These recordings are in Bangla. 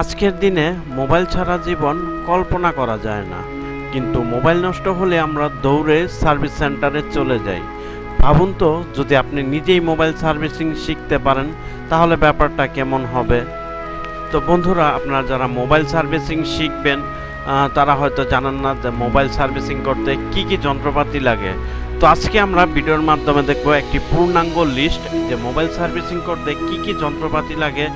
আজকের দিনে মোবাইল ছাড়া জীবন কল্পনা করা যায় না। কিন্তু মোবাইল নষ্ট হলে আমরা দৌড়ে সার্ভিস সেন্টারে চলে যাই। ভাবুন তো, যদি আপনি নিজেই মোবাইল সার্ভিসিং শিখতে পারেন, তাহলে ব্যাপারটা কেমন হবে? তো বন্ধুরা, আপনারা যারা মোবাইল সার্ভিসিং শিখবেন তারা হয়তো জানেন না যে মোবাইল সার্ভিসিং করতে কি কি যন্ত্রপাতি লাগে। তো আজকে আমরা ভিডিওর মাধ্যমে দেখব একটি পূর্ণাঙ্গ লিস্ট যে মোবাইল সার্ভিসিং করতে কি কি যন্ত্রপাতি লাগে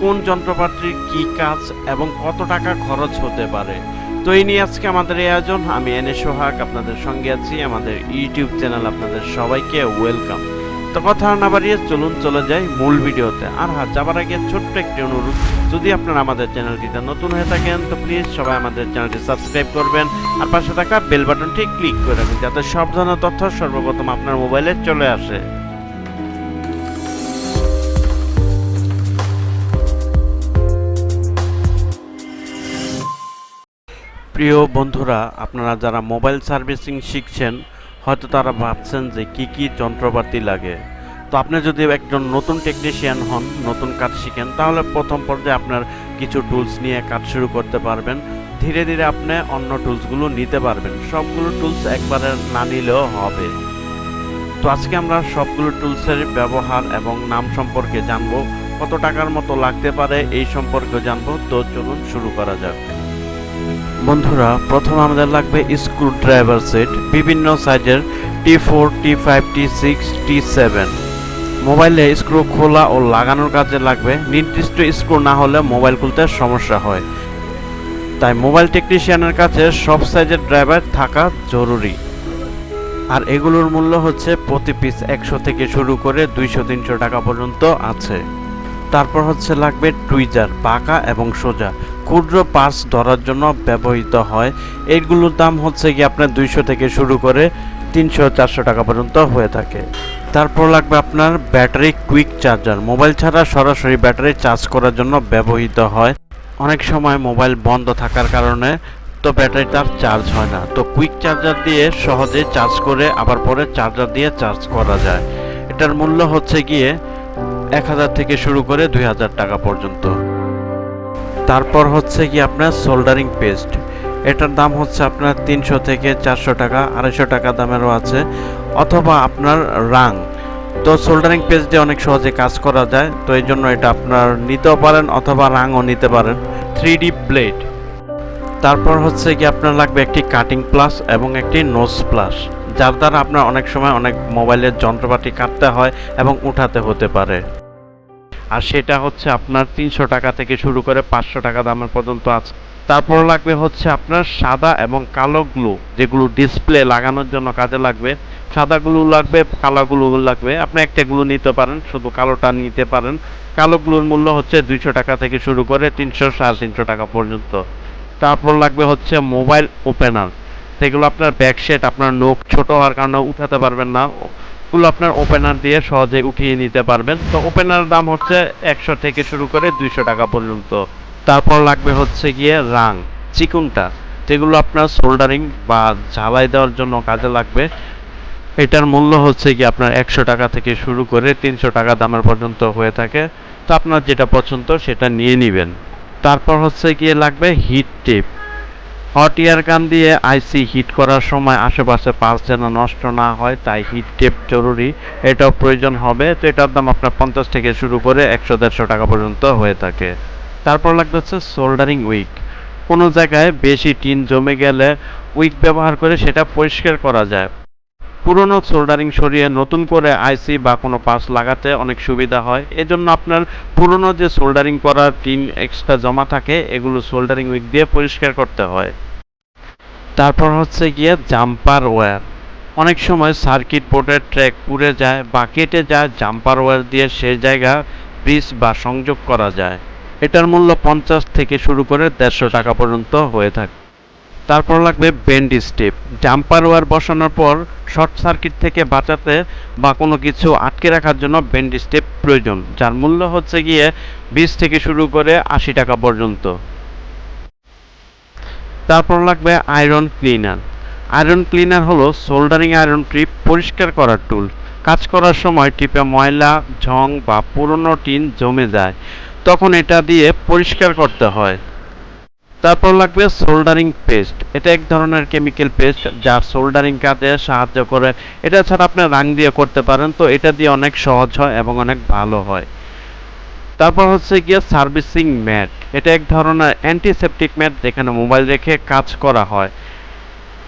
কোন যন্ত্রপাতির কি কাজ এবং কত টাকা খরচ হতে পারে? তো এই নিয়ে আজকে আমাদের এই আয়োজন। আমি এনে সোহাগ আপনাদের সঙ্গে আছি। আমাদের ইউটিউব চ্যানেল আপনাদের সবাইকে ওয়েলকাম। তো কথা না বাড়িয়ে চলুন, চলে যাই মূল ভিডিওতে। আর হ্যাঁ যাবার আগে ছোট্ট একটি অনুরোধ। যদি আপনারা আমাদের চ্যানেলটিতে নতুন হয়ে থাকেন, তো প্লিজ সবাই আমাদের চ্যানেলটি সাবস্ক্রাইব করবেন। আর পাশে থাকা বেল বাটনটি ক্লিক করে রাখবেন, যাতে সব ধরনের তথ্য সর্বপ্রথম আপনার মোবাইলে চলে আসে। প্রিয় বন্ধুরা, আপনারা যারা মোবাইল সার্ভিসিং শিখছেন, হয়তো তারা ভাবছেন যে কি কি যন্ত্রপাতি লাগে। তো আপনি যদি একজন নতুন টেকনিশিয়ান হন, নতুন কাজ শিখেন, তাহলে প্রথম পর্যায়ে আপনার কিছু টুলস নিয়ে কাজ শুরু করতে পারবেন। ধীরে ধীরে আপনি অন্য টুলসগুলো নিতে পারবেন। সবগুলো টুলস একবারে না নিলেও হবে। তো আজকে আমরা সবগুলো টুলসের ব্যবহার এবং নাম সম্পর্কে জানব। কত টাকার মতো লাগতে পারে এই সম্পর্কে জানব। তো চলুন শুরু করা যাক। বন্ধুরা, প্রথম আমাদের লাগবে স্ক্রু ড্রাইভার সেট বিভিন্ন সাইজের T four T five T six T seven মোবাইলে স্ক্রু খোলা ও লাগানোর কাজে লাগবে। নির্দিষ্ট স্ক্রু না হলে মোবাইল খুলতে সমস্যা হয়। তাই মোবাইল টেকনিশিয়ানের কাছে সব সাইজের ড্রাইভার থাকা জরুরি। আর এগুলোর মূল্য হচ্ছে প্রতি পিস একশো থেকে শুরু করে দুইশো, তিনশো টাকা পর্যন্ত আছে। তারপর হচ্ছে লাগবে টুইজার বাঁকা এবং সোজা। ক্ষুদ্র পার্স ধরার জন্য ব্যবহৃত হয়। এইগুলোর দাম হচ্ছে কি আপনার দুইশো থেকে শুরু করে তিনশো, চারশো টাকা পর্যন্ত হয়ে থাকে। তারপর লাগবে আপনার ব্যাটারি কুইক চার্জার। মোবাইল ছাড়া সরাসরি ব্যাটারি চার্জ করার জন্য ব্যবহৃত হয়। অনেক সময় মোবাইল বন্ধ থাকার কারণে তো ব্যাটারিটার চার্জ হয় না। তো কুইক চার্জার দিয়ে সহজে চার্জ করে আবার পরে চার্জার দিয়ে চার্জ করা যায়। এটার মূল্য হচ্ছে গিয়ে এক হাজার থেকে শুরু করে দুই হাজার টাকা পর্যন্ত। তারপর হচ্ছে কি আপনার সোল্ডারিং পেস্ট এটার দাম হচ্ছে আপনার তিনশো থেকে চারশো টাকা, আড়াইশো টাকা দামেরও আছে, অথবা আপনার রাং। তো সোল্ডারিং পেস্ট দিয়ে অনেক সহজে কাজ করা যায়, তো এই জন্য এটা আপনার নিতেও পারেন অথবা রাংও নিতে পারেন। থ্রি ডি ব্লেড তারপর হচ্ছে কি আপনার লাগবে একটি কাটিং প্লাস এবং একটি নোজ প্লাস যার দ্বারা আপনার অনেক সময় অনেক মোবাইলের যন্ত্রপাতি কাটতে হয় এবং উঠাতে হতে পারে। আর সেটা হচ্ছে আপনার তিনশো টাকা থেকে শুরু করে পাঁচশো টাকা দামের পর্যন্ত আছে। তারপর লাগবে হচ্ছে আপনার সাদা এবং কালো গ্লু, যেগুলো ডিসপ্লে লাগানোর জন্য কাজে লাগবে। সাদা গ্লু লাগবে, কালো গ্লু লাগবে। আপনি একটা গ্লু নিতে পারেন, শুধু কালোটা নিতে পারেন। কালো গ্লুর মূল্য হচ্ছে দুইশো টাকা থেকে শুরু করে তিনশো সাড়ে তিনশো টাকা পর্যন্ত। তারপর লাগবে হচ্ছে মোবাইল ওপেনার। সেগুলো আপনার ব্যাক সেট আপনার নোক ছোট হওয়ার কারণে উঠাতে পারবেন না। ওগুলো আপনার ওপেনার দিয়ে সহজে উঠিয়ে নিতে পারবেন। তো ওপেনার দাম হচ্ছে একশো থেকে শুরু করে দুইশো টাকা পর্যন্ত। তারপর লাগবে হচ্ছে গিয়ে রাং, চিকুনটা। যেগুলো আপনার সোল্ডারিং বা ঝালাই দেওয়ার জন্য কাজে লাগবে। এটার মূল্য হচ্ছে কি আপনার একশো টাকা থেকে শুরু করে তিনশো টাকা দামের পর্যন্ত হয়ে থাকে। তো আপনার যেটা পছন্দ সেটা নিয়ে নেবেন। তারপর হচ্ছে গিয়ে লাগবে হিট টেপ হট এয়ার গান দিয়ে আইসি হিট করার সময় আশেপাশে পার্স যেন নষ্ট না হয়, তাই হিট টেপ জরুরি। এটাও প্রয়োজন হবে। তো এটার দাম আপনার পঞ্চাশ থেকে শুরু করে একশো দেড়শো টাকা পর্যন্ত হয়ে থাকে। তারপর লাগবে হচ্ছে সোল্ডারিং উইক। কোনো জায়গায় বেশি টিন জমে গেলে উইক ব্যবহার করে সেটা পরিষ্কার করা যায়। পুরনো সোল্ডারিং সরিয়ে নতুন করে আইসি বা কোনো পাস লাগাতে অনেক সুবিধা হয়। এজন্য আপনার পুরনো যে সোল্ডারিং করা টিন এক্সট্রা জমা থাকে, এগুলো সোল্ডারিং উইক দিয়ে পরিষ্কার করতে হয়। তারপর হচ্ছে গিয়ে জাম্পার ওয়্যার অনেক সময় সার্কিট বোর্ডের ট্র্যাক পুড়ে যায় বা কেটে যায় জাম্পার ওয়্যার দিয়ে সে জায়গা ব্রিজ বা সংযোগ করা যায়। এটার মূল্য পঞ্চাশ থেকে শুরু করে দেড়শো টাকা পর্যন্ত হয়ে থাকে। তারপর লাগবে বেন্ড স্টেপ জাম্পার ওয়ার বসানোর পর শর্ট সার্কিট থেকে বাঁচাতে বা কোনো কিছু আটকে রাখার জন্য বেন্ড স্টেপ প্রয়োজন, যার মূল্য হচ্ছে গিয়ে বিশ থেকে শুরু করে আশি টাকা পর্যন্ত। তারপর লাগবে আয়রন ক্লিনার আয়রন ক্লিনার হলো সোল্ডারিং আয়রন ট্রিপ পরিষ্কার করার টুল কাজ করার সময় টিপে ময়লা, ঝং বা পুরনো টিন জমে যায়। তখন এটা দিয়ে পরিষ্কার করতে হয়। তারপর লাগবে সোল্ডারিং পেস্ট এটা এক ধরনের কেমিক্যাল পেস্ট যা সোল্ডারিং কাজে সাহায্য করে। এটা ছাড়া আপনি রাং দিয়ে করতে পারেন, তো এটা দিয়ে অনেক সহজ হয় এবং অনেক ভালো হয়। তারপর হচ্ছে গিয়ে সার্ভিসিং ম্যাট এটা এক ধরনের অ্যান্টিসেপটিক ম্যাট যেখানে মোবাইল রেখে কাজ করা হয়।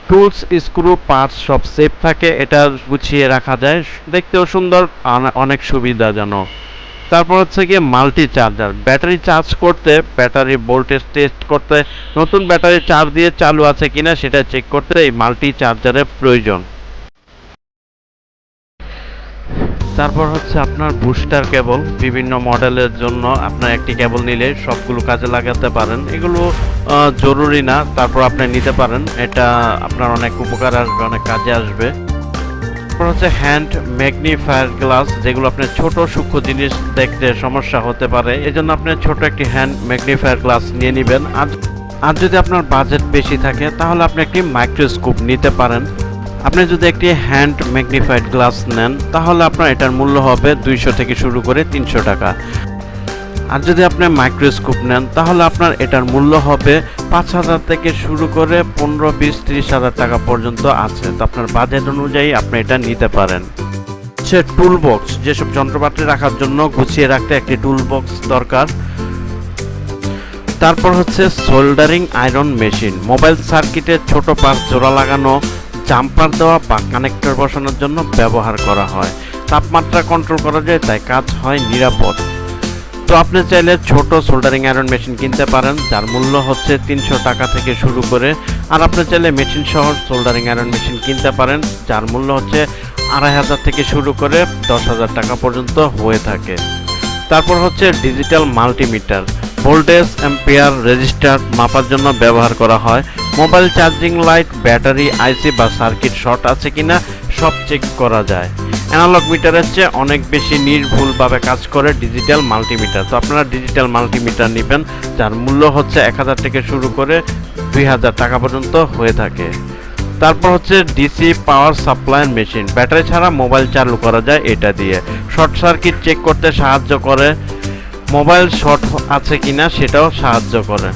টুলস স্ক্রু পার্টস সব সেফ থাকে, এটা গুছিয়ে রাখা যায়। দেখতেও সুন্দর অনেক সুবিধাজনক। তারপর হচ্ছে গিয়ে মাল্টি চার্জার ব্যাটারি চার্জ করতে, ব্যাটারি ভোল্টেজ টেস্ট করতে, নতুন ব্যাটারি চার্জ দিয়ে চালু আছে কিনা সেটা চেক করতে এই মাল্টি চার্জারের প্রয়োজন। তারপর হচ্ছে আপনার বুস্টার কেবল বিভিন্ন মডেলের জন্য আপনার একটি কেবল নিলে সবগুলো কাজে লাগাতে পারেন। এগুলো জরুরি না, তারপর আপনি নিতে পারেন। এটা আপনার অনেক উপকার আসবে, অনেক কাজে আসবে। তারপর হচ্ছে হ্যান্ড ম্যাগনিফায়ার গ্লাস যেগুলো আপনার ছোট সূক্ষ্ম জিনিস দেখতে সমস্যা হতে পারে। এজন্য আপনি ছোট একটি হ্যান্ড ম্যাগনিফায়ার গ্লাস নিয়ে নেবেন। আর আর যদি আপনার বাজেট বেশি থাকে, তাহলে আপনি একটি মাইক্রোস্কোপ নিতে পারেন। আপনি যদি একটি হ্যান্ড ম্যাগনিফাইড গ্লাস নেন, তাহলে আপনার এটার মূল্য হবে দুইশো থেকে শুরু করে তিনশো টাকা। আর যদি আপনি মাইক্রোস্কোপ নেন, তাহলে আপনার এটার মূল্য হবে পাঁচ হাজার থেকে শুরু করে পনেরো বিশ ত্রিশ হাজার টাকা পর্যন্ত আছে। তো আপনার বাজেট অনুযায়ী আপনি এটা নিতে পারেন। হচ্ছে টুল বক্স যেসব যন্ত্রপাতি রাখার জন্য গুছিয়ে রাখতে একটি টুল বক্স দরকার। তারপর হচ্ছে সোল্ডারিং আয়রন মেশিন মোবাইল সার্কিটের ছোট পার্ট জোড়া লাগানো জাম্পার দেওয়া বা কানেক্টর বসানোর জন্য ব্যবহার করা হয়। তাপমাত্রা কন্ট্রোল করা যায়, তাই কাজ হয় নিরাপদ। তো আপনি চাইলে ছোট সোল্ডারিং আয়রন মেশিন কিনতে পারেন, যার মূল্য হচ্ছে তিনশো টাকা থেকে শুরু করে। আর আপনি চাইলে মেশিন সহ সোল্ডারিং আয়রন মেশিন কিনতে পারেন, যার মূল্য হচ্ছে আড়াই হাজার থেকে শুরু করে দশ হাজার টাকা পর্যন্ত হয়ে থাকে। তারপর হচ্ছে digital multimeter voltage ampere resistor মাপার জন্য ব্যবহার করা হয়। Mobile charging light, battery, IC বা সার্কিট শর্ট আছে কিনা সব চেক করা যায়। অ্যানালগ মিটারের চেয়ে অনেক বেশি নির্ভুলভাবে কাজ করে ডিজিটাল মাল্টিমিটার তো আপনারা ডিজিটাল মাল্টিমিটার নেবেন, যার মূল্য হচ্ছে এক হাজার থেকে শুরু করে দুই হাজার টাকা পর্যন্ত হয়ে থাকে। তারপর হচ্ছে DC power supply machine battery ছাড়া মোবাইল চালু করা যায় এটা দিয়ে। শর্ট সার্কিট চেক করতে সাহায্য করে মোবাইল শর্ট আছে কিনা সেটাও সাহায্য করে।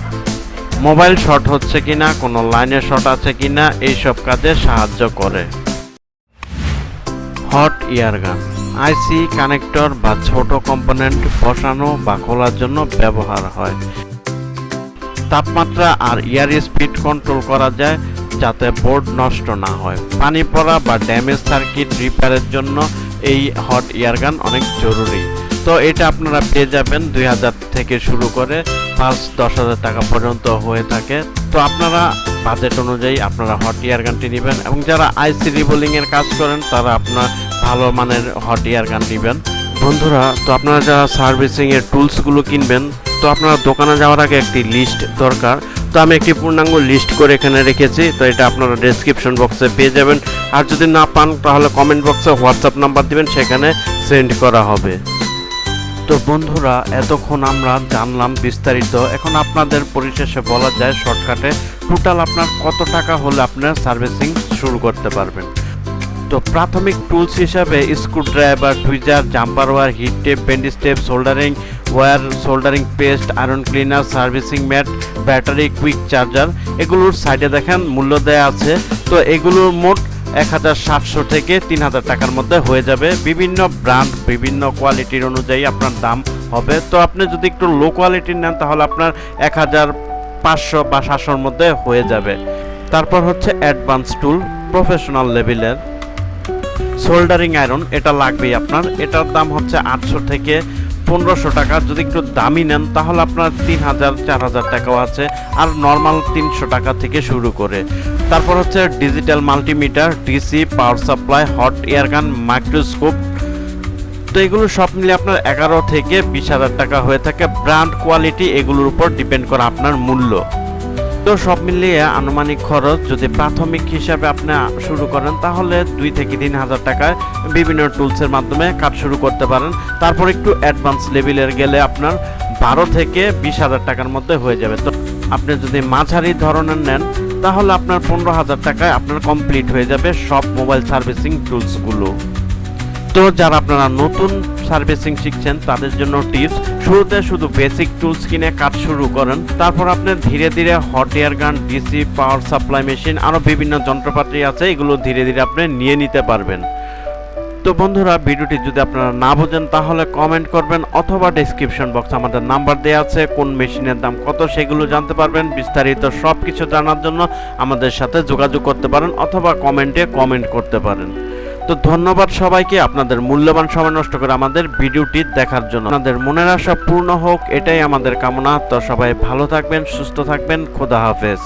মোবাইল শর্ট হচ্ছে কিনা, কোনো লাইনে শর্ট আছে কিনা, এইসব কাজে সাহায্য করে। হট ইয়ার গান। আইসি কানেক্টর বা ছোট কম্পোনেন্ট বসানো বা খোলার জন্য ব্যবহার হয়। তাপমাত্রা আর ইয়ার স্পিড কন্ট্রোল করা যায় যাতে বোর্ড নষ্ট না হয়। পানি পড়া বা ড্যামেজ সার্কিট রিপেয়ারের জন্য এই হট ইয়ার গান অনেক জরুরি। তো এটা আপনারা পেয়ে যাবেন দুই হাজার থেকে শুরু করে পাঁচ, দশ হাজার টাকা পর্যন্ত হয়ে থাকে। তো আপনারা বাজেট অনুযায়ী আপনারা হট ইয়ার গানটি নেবেন এবং যারা আইসি রিবোলিং এর কাজ করেন, তারা আপনার ভালো মানের হট ইয়ার গান নেবেন। বন্ধুরা, তো আপনারা যারা সার্ভিসিং এর টুলসগুলো কিনবেন, তো আপনারা দোকানে যাওয়ার আগে একটি লিস্ট দরকার। তো আমি একটি পূর্ণাঙ্গ লিস্ট করে এখানে রেখেছি, তো এটা আপনারা ডেসক্রিপশন বক্সে পেয়ে যাবেন। আর যদি না পান, তাহলে কমেন্ট বক্সে হোয়াটসঅ্যাপ নাম্বার দিবেন, সেখানে সেন্ড করা হবে। তো বন্ধুরা, এতক্ষণ আমরা জানলাম বিস্তারিত। এখন আপনাদের পরিশেষে বলা যায়, শর্টকাটে টোটাল আপনার কত টাকা হলে আপনার সার্ভিসিং শুরু করতে পারবেন। তো প্রাথমিক টুলস হিসাবে screwdriver tweezer jumper wire heat tape বেন্ডি step soldering wire soldering paste iron cleaner servicing mat battery quick charger এগুলোর সাইডে দেখেন মূল্য দেয়া আছে। তো এগুলোর মোট এক হাজার সাতশো থেকে তিন হাজার টাকার মধ্যে হয়ে যাবে। বিভিন্ন ব্র্যান্ড, বিভিন্ন কোয়ালিটির অনুযায়ী আপনার দাম হবে। তো আপনি যদি একটু লো কোয়ালিটির নেন, তাহলে আপনার এক হাজার পাঁচশো বা সাতশোর মধ্যে হয়ে যাবে। তারপর হচ্ছে অ্যাডভান্স টুল, প্রফেশনাল লেভেলের। সোল্ডারিং আয়রন, এটা লাগবেই আপনার। এটার দাম হচ্ছে আটশো থেকে পনেরোশো টাকা। যদি একটু দামি নেন, তাহলে আপনার তিন হাজার, চার হাজার টাকাও আছে। আর নর্মাল তিনশো টাকা থেকে শুরু করে। তারপর হচ্ছে digital multimeter DC power supply hot air gun microscope তো এগুলো সব মিলে আপনার এগারো থেকে বিশ হাজার টাকা হয়ে থাকে। ব্র্যান্ড কোয়ালিটি এগুলোর উপর ডিপেন্ড করে আপনার মূল্য। তো সব মিলিয়ে আনুমানিক খরচ যদি প্রাথমিক হিসাবে আপনি শুরু করেন, তাহলে দুই থেকে তিন হাজার টাকায় বিভিন্ন টুলসের মাধ্যমে কাজ শুরু করতে পারেন। তারপর একটু অ্যাডভান্স লেভেলের গেলে আপনার বারো থেকে বিশ হাজার টাকার মধ্যে হয়ে যাবে। তো আপনি যদি মাঝারি ধরনের নেন, তাহলে আপনার পনেরো হাজার টাকায় আপনার কমপ্লিট হয়ে যাবে সব মোবাইল সার্ভিসিং টুলসগুলো তো যারা আপনারা নতুন সার্ভিসিং শিখছেন, তাদের জন্য টিপস। শুরুতে শুধু বেসিক টুলস কিনে কাজ শুরু করেন। তারপর আপনি ধীরে ধীরে hot air gun DC power supply machine আরও বিভিন্ন যন্ত্রপাতি আছে, এগুলো ধীরে ধীরে আপনি নিয়ে নিতে পারবেন। তো বন্ধুরা, ভিডিওটি যদি আপনারা না বোঝেন, তাহলে কমেন্ট করবেন অথবা ডেসক্রিপশন বক্স আমাদের নাম্বার দেওয়া আছে, কোন মেশিনের দাম কত সেগুলো জানতে পারবেন। বিস্তারিত সব কিছু জানার জন্য আমাদের সাথে যোগাযোগ করতে পারেন অথবা কমেন্টে কমেন্ট করতে পারেন। তো ধন্যবাদ সবাইকে। আপনাদের মূল্যবান সময় নষ্ট করে আমাদের ভিডিওটি দেখার জন্য। আপনাদের মনের আশা পূর্ণ হোক, এটাই আমাদের কামনা। তো সবাই ভালো থাকবেন, সুস্থ থাকবেন। খোদা হাফেজ।